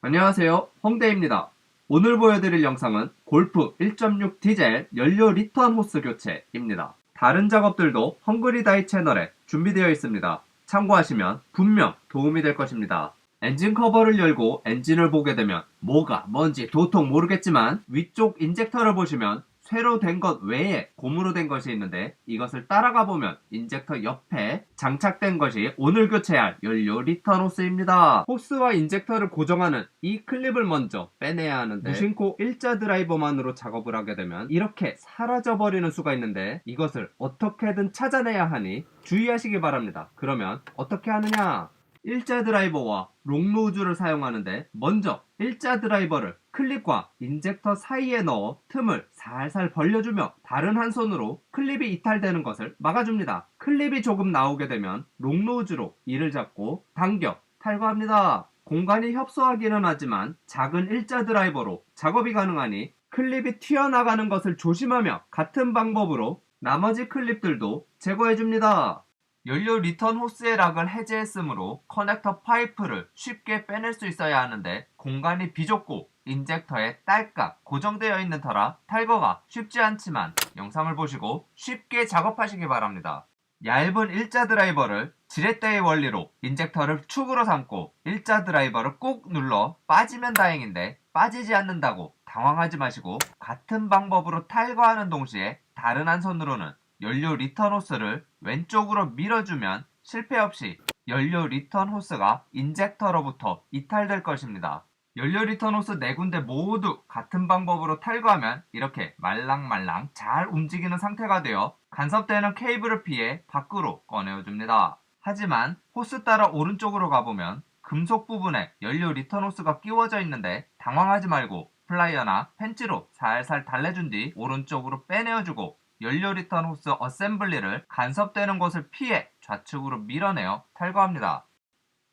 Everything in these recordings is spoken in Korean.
안녕하세요. 홍대입니다. 오늘 보여드릴 영상은 골프 1.6 디젤 연료 리턴 호스 교체입니다. 다른 작업들도 헝그리다이 채널에 준비되어 있습니다. 참고하시면 분명 도움이 될 것입니다. 엔진 커버를 열고 엔진을 보게 되면 뭐가 뭔지 도통 모르겠지만 위쪽 인젝터를 보시면 쇠로 된 것 외에 고무로 된 것이 있는데 이것을 따라가 보면 인젝터 옆에 장착된 것이 오늘 교체할 연료 리턴 호스입니다. 호스와 인젝터를 고정하는 이 클립을 먼저 빼내야 하는데 무심코 일자 드라이버만으로 작업을 하게 되면 이렇게 사라져 버리는 수가 있는데 이것을 어떻게든 찾아내야 하니 주의하시기 바랍니다. 그러면 어떻게 하느냐? 일자 드라이버와 롱노즈를 사용하는데 먼저 일자 드라이버를 클립과 인젝터 사이에 넣어 틈을 살살 벌려주며 다른 한 손으로 클립이 이탈되는 것을 막아줍니다. 클립이 조금 나오게 되면 롱노즈로 이를 잡고 당겨 탈거합니다. 공간이 협소하기는 하지만 작은 일자 드라이버로 작업이 가능하니 클립이 튀어나가는 것을 조심하며 같은 방법으로 나머지 클립들도 제거해줍니다. 연료 리턴 호스의 락을 해제했으므로 커넥터 파이프를 쉽게 빼낼 수 있어야 하는데 공간이 비좁고 인젝터에 딸깍 고정되어 있는 터라 탈거가 쉽지 않지만 영상을 보시고 쉽게 작업하시기 바랍니다. 얇은 일자 드라이버를 지렛대의 원리로 인젝터를 축으로 삼고 일자 드라이버를 꾹 눌러 빠지면 다행인데 빠지지 않는다고 당황하지 마시고 같은 방법으로 탈거하는 동시에 다른 한 손으로는 연료 리턴 호스를 왼쪽으로 밀어주면 실패 없이 연료 리턴 호스가 인젝터로부터 이탈될 것입니다. 연료 리턴 호스 네 군데 모두 같은 방법으로 탈거하면 이렇게 말랑말랑 잘 움직이는 상태가 되어 간섭되는 케이블을 피해 밖으로 꺼내어줍니다. 하지만 호스 따라 오른쪽으로 가보면 금속 부분에 연료 리턴 호스가 끼워져 있는데 당황하지 말고 플라이어나 펜치로 살살 달래준 뒤 오른쪽으로 빼내어주고 연료 리턴 호스 어셈블리를 간섭되는 곳을 피해 좌측으로 밀어내어 탈거합니다.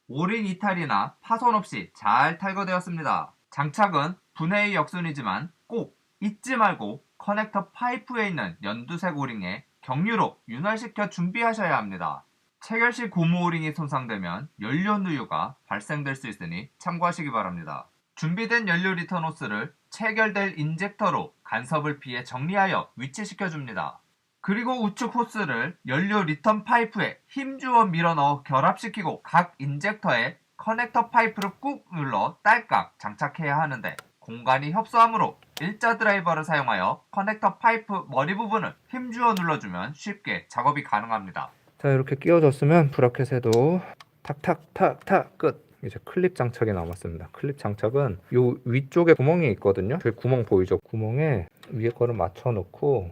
오링 이탈이나 파손 없이 잘 탈거되었습니다. 장착은 분해의 역순이지만 꼭 잊지 말고 커넥터 파이프에 있는 연두색 오링에 경유로 윤활시켜 준비하셔야 합니다. 체결 시 고무 오링이 손상되면 연료 누유가 발생될 수 있으니 참고하시기 바랍니다. 준비된 연료 리턴 호스를 체결될 인젝터로 간섭을 피해 정리하여 위치시켜 줍니다. 그리고 우측 호스를 연료 리턴 파이프에 힘주어 밀어 넣어 결합시키고 각 인젝터에 커넥터 파이프를 꾹 눌러 딸깍 장착해야 하는데 공간이 협소하므로 일자 드라이버를 사용하여 커넥터 파이프 머리 부분을 힘주어 눌러주면 쉽게 작업이 가능합니다. 자 이렇게 끼워졌으면 브라켓에도 탁탁탁탁 끝 이제 클립 장착이 남았습니다 클립 장착은 요 위쪽에 구멍이 있거든요 그 구멍 보이죠 구멍에 위에 거를 맞춰 놓고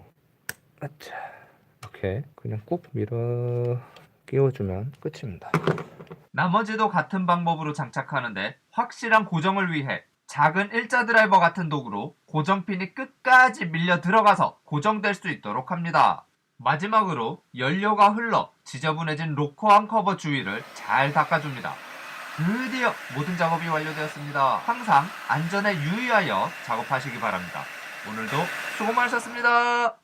아차 이렇게 그냥 꾹 밀어 끼워주면 끝입니다 나머지도 같은 방법으로 장착하는데 확실한 고정을 위해 작은 일자 드라이버 같은 도구로 고정핀이 끝까지 밀려 들어가서 고정될 수 있도록 합니다. 마지막으로 연료가 흘러 지저분해진 로커함 커버 주위를 잘 닦아줍니다. 드디어 모든 작업이 완료되었습니다. 항상 안전에 유의하여 작업하시기 바랍니다. 오늘도 수고 많으셨습니다.